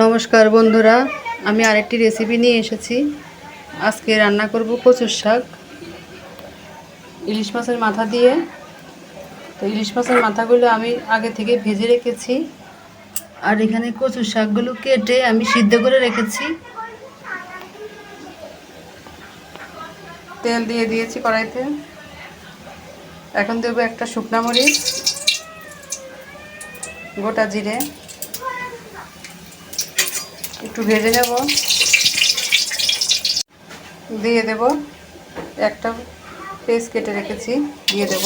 নমস্কার বন্ধুরা, আমি আরেকটি রেসিপি নিয়ে এসেছি। আজকে রান্না করব কচুর শাক। ইলিশ মাছের মাথা দিয়ে। তো ইলিশ মাছের মাথাগুলো আমি আগে থেকে ভেজে রেখেছি। আর এখানে কচুর শাকগুলো কেটে আমি সিদ্ধ করে রেখেছি। তেল দিয়ে দিয়েছি কড়াইতে। এখন দেবো একটা শুকনা মরিচ, গোটা জিরে। একটু ভেজে নেব। দিয়ে দেব একটা পেস্ট কেটে রেখেছি, দিয়ে দেব।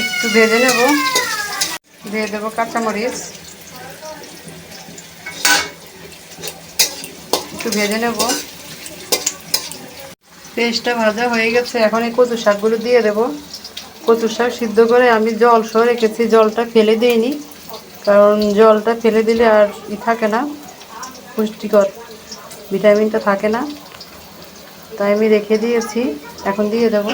একটু ভেজে নেব। দিয়ে দেব কাঁচামরিচ। একটু ভেজে নেব। পেস্টটা ভাজা হয়ে গেছে, এখন এই কচু শাকগুলো দিয়ে দেবো। কচু শাক সিদ্ধ করে আমি জল সহ রেখেছি, জলটা ফেলে দিইনি। কারণ জলটা ফেলে দিলে আর ই থাকে না, পুষ্টিকর ভিটামিনটা থাকে না। তাই আমি রেখে দিয়েছি, এখন দিয়ে দেব।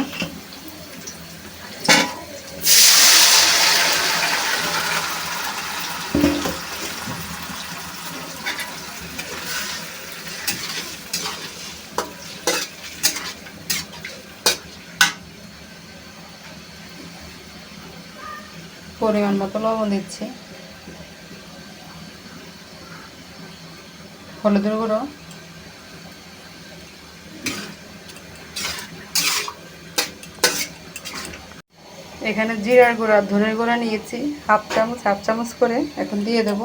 পরিমাণ মতো লবণ দিচ্ছি। হলুদের গুঁড়ো। এখানে জিরার গুঁড়া ধনের গুঁড়া নিয়েছি। হাফ চামচ হাফ চামচ করে এখন দিয়ে দেব।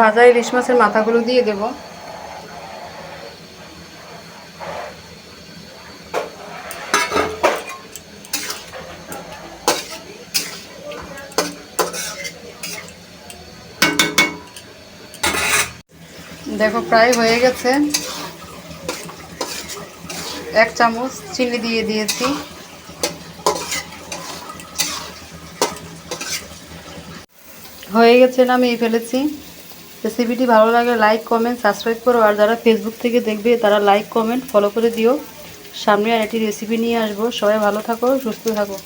ভাজা ইলিশ মাছের মাথাগুলো দিয়ে দেবো। দেখো, প্রায় হয়ে গেছে। এক চামচ চিনি দিয়ে দিয়েছি। হয়ে গেছে আমি ফেলেছি। রেসিপিটি ভালো লাগলে লাইক, কমেন্ট, সাবস্ক্রাইব করো। আর যারা ফেসবুক থেকে দেখবে, তারা লাইক, কমেন্ট ফলো করে দিও। সামনে আর একটি রেসিপি নিয়ে আসব। সবাই ভালো থাকো, সুস্থ থাকো।